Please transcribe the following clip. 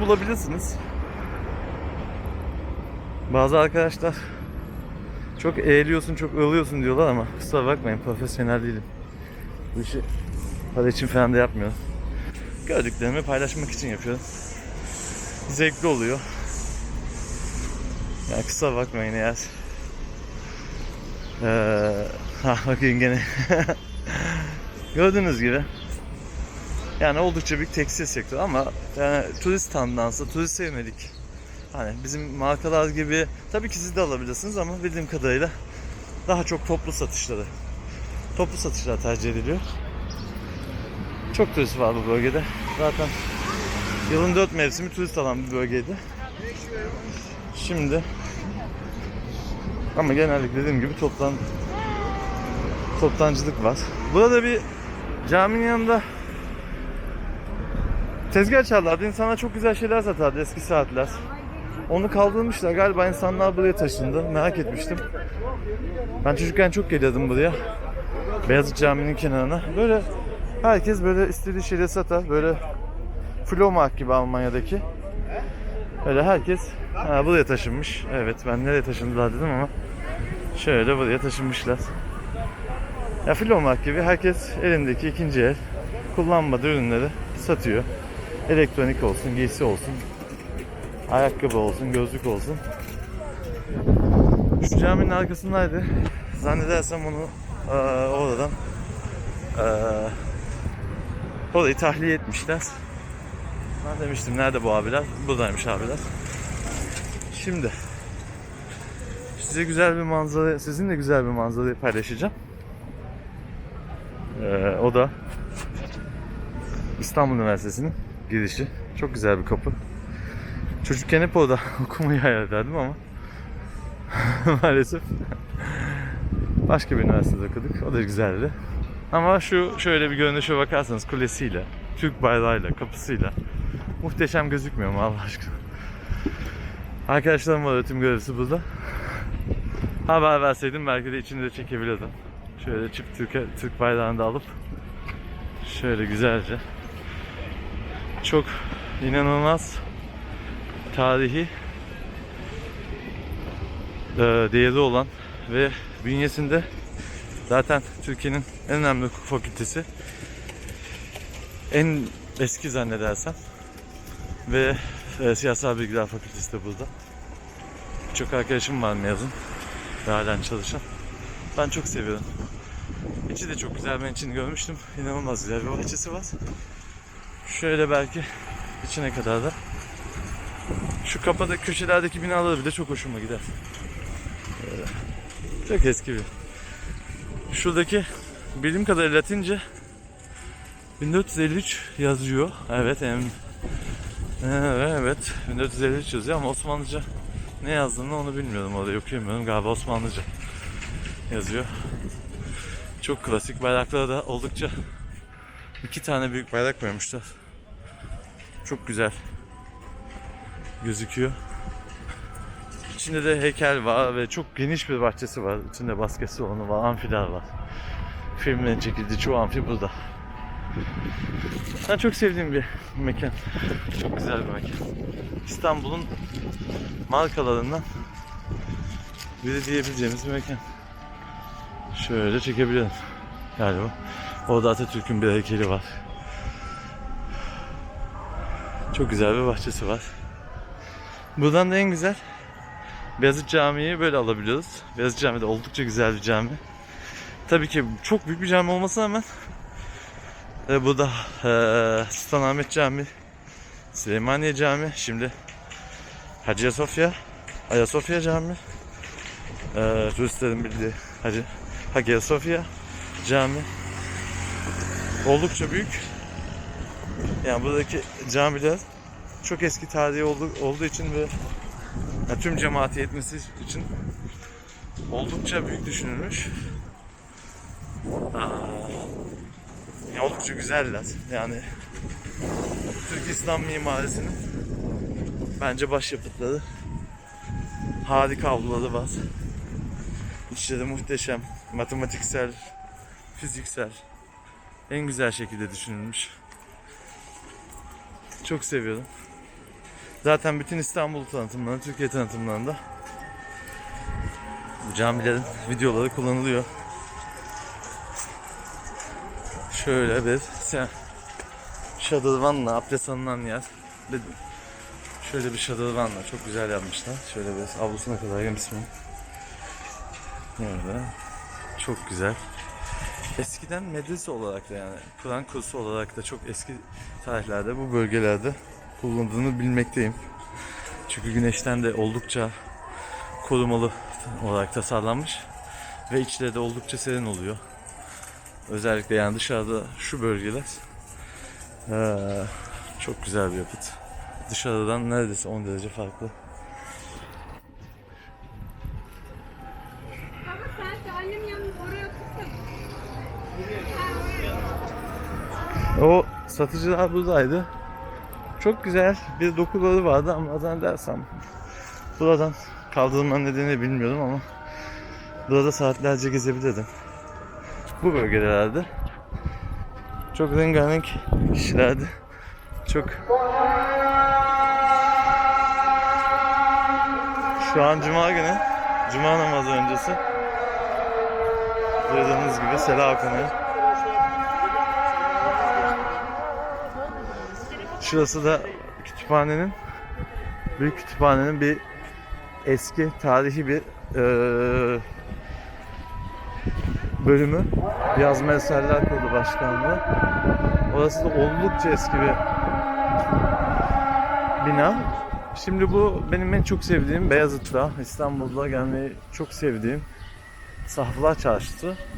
bulabilirsiniz. Bazı arkadaşlar çok eğiliyorsun, çok ığlıyorsun diyorlar ama kusura bakmayın profesyonel değilim. Bu işi para için falan da yapmıyorum. Gördüklerimi paylaşmak için yapıyorum. Zevkli oluyor. Yani kusura bakmayın eğer. Ee, ha bakayım gene. Gördüğünüz gibi. Yani oldukça büyük tekstil sektörü ama yani turist tandansı, turist sevmedik. Hani bizim markalar gibi tabii ki siz de alabilirsiniz ama bildiğim kadarıyla daha çok toplu satışları. Toplu satışlar tercih ediliyor. Çok turist var bu bölgede. Zaten yılın dört mevsimi turist alan bir bölgeydi. Şimdi ama genellikle dediğim gibi toplan toptancılık var. Burada bir caminin yanında tezgah açarlardı. İnsanlar çok güzel şeyler satardı eski saatler. Onu kaldırmışlar. Galiba insanlar buraya taşındı. Merak etmiştim. Ben çocukken çok geliyordum buraya. Beyazıt Camii'nin kenarına. Böyle herkes böyle istediği şeyleri satar. Böyle Flohmarkt gibi Almanya'daki. Öyle herkes ha, buraya taşınmış. Evet ben nereye taşındılar dedim ama şöyle buraya taşınmışlar. Ya Flohmarkt gibi herkes elindeki ikinci el kullanmadığı ürünleri satıyor. Elektronik olsun, giysi olsun, ayakkabı olsun, gözlük olsun. Şu caminin arkasındaydı. Zannedersem onu eee, oradan eee orayı tahliye etmişler. Ben demiştim nerede bu abiler? Buradaymış abiler. Şimdi size güzel bir manzara, sizinle güzel bir manzarayı paylaşacağım. Ee, o da İstanbul Üniversitesi'nin girişi. Çok güzel bir kapı. Çocukken hep orada okumayı hayal ederdim ama maalesef başka bir üniversitede okuduk. O da güzeldi. Ama şu şöyle bir görünüşe bakarsanız kulesiyle, Türk bayrağıyla, kapısıyla muhteşem gözükmüyor mu Allah aşkına? Arkadaşlarım var öğretim görevlisi burada. Haber verseydim belki de içini de çekebilirdim. Şöyle çift Türk, Türk bayrağını da alıp şöyle güzelce çok inanılmaz tarihi e, değeri olan ve bünyesinde zaten Türkiye'nin en önemli hukuk fakültesi en eski zannedersem ve e, siyasal bilgiler fakültesi de burada. Çok arkadaşım var mezun ve halen çalışan. Ben çok seviyorum. İçi de çok güzel. Ben içini görmüştüm. İnanılmaz güzel bir bahçesi var. Şöyle belki içine kadar da. Şu kapıda köşelerdeki binaları bile çok hoşuma gider. Böyle. Çok eski bir. Şuradaki bildiğim kadarıyla Latince 1453 yazıyor. Evet em evet 1453 yazıyor ama Osmanlıca ne yazdığını onu bilmiyorum orada okuyamıyorum galiba Osmanlıca yazıyor. Çok klasik bayraklara da oldukça iki tane büyük bayrak koymuşlar. Çok güzel gözüküyor. İçinde de heykel var ve çok geniş bir bahçesi var. İçinde basket salonu var, amfiler var. Filmlerin çekildiği çoğu amfi burada. Ben çok sevdiğim bir mekan. Çok güzel bir mekan. İstanbul'un markalarından biri diyebileceğimiz bir mekan. Şöyle çekebilirim galiba. Orada Atatürk'ün bir heykeli var. Çok güzel bir bahçesi var. Buradan da en güzel Beyazıt Camii'yi böyle alabiliyoruz. Beyazıt Camii de oldukça güzel bir cami. Tabii ki çok büyük bir cami olmasına rağmen e, bu da e, Sultanahmet Camii, Süleymaniye Camii, şimdi Hacı Sofya, Ayasofya Camii, e, turistlerin bildiği Hacı Hagia Sophia Cami. Oldukça büyük. Yani buradaki camiler çok eski tarihi olduğu, olduğu için ve ya tüm cemaati yetmesi için oldukça büyük düşünülmüş. Aa, ya oldukça güzeller. Yani Türk İslam mimarisinin bence başyapıtları. Harika avluları var. İçleri muhteşem. Matematiksel, fiziksel. En güzel şekilde düşünülmüş. Çok seviyorum. Zaten bütün İstanbul tanıtımlarında, Türkiye tanıtımlarında bu camilerin videoları kullanılıyor. Şöyle bir şadırvanla abdest alınan yer. Şöyle bir şadırvanla çok güzel yapmışlar. Şöyle bir avlusuna kadar gelmişsin. Böyle. Çok güzel. Eskiden medrese olarak da yani Kur'an kursu olarak da çok eski tarihlerde bu bölgelerde kullanıldığını bilmekteyim. Çünkü güneşten de oldukça korumalı olarak tasarlanmış ve içleri de oldukça serin oluyor. Özellikle yani dışarıda şu bölgeler eee, çok güzel bir yapıt. Dışarıdan neredeyse 10 derece farklı. O satıcılar buradaydı. Çok güzel bir dokuları vardı ama zannedersem buradan kaldırılmanın nedeni bilmiyorum ama burada saatlerce gezebilirdim. Bu bölgelerde çok rengarenk kişilerdi. Çok Şu an cuma günü. Cuma namazı öncesi. Gördüğünüz gibi Sela okunuyor. Şurası da kütüphanenin büyük kütüphanenin bir eski tarihi bir eee, bölümü yazma eserler kurulu başkanlığı. Orası da oldukça eski bir bina. Şimdi bu benim en çok sevdiğim Beyazıt'ta İstanbul'da gelmeyi çok sevdiğim Sahflar Çarşısı.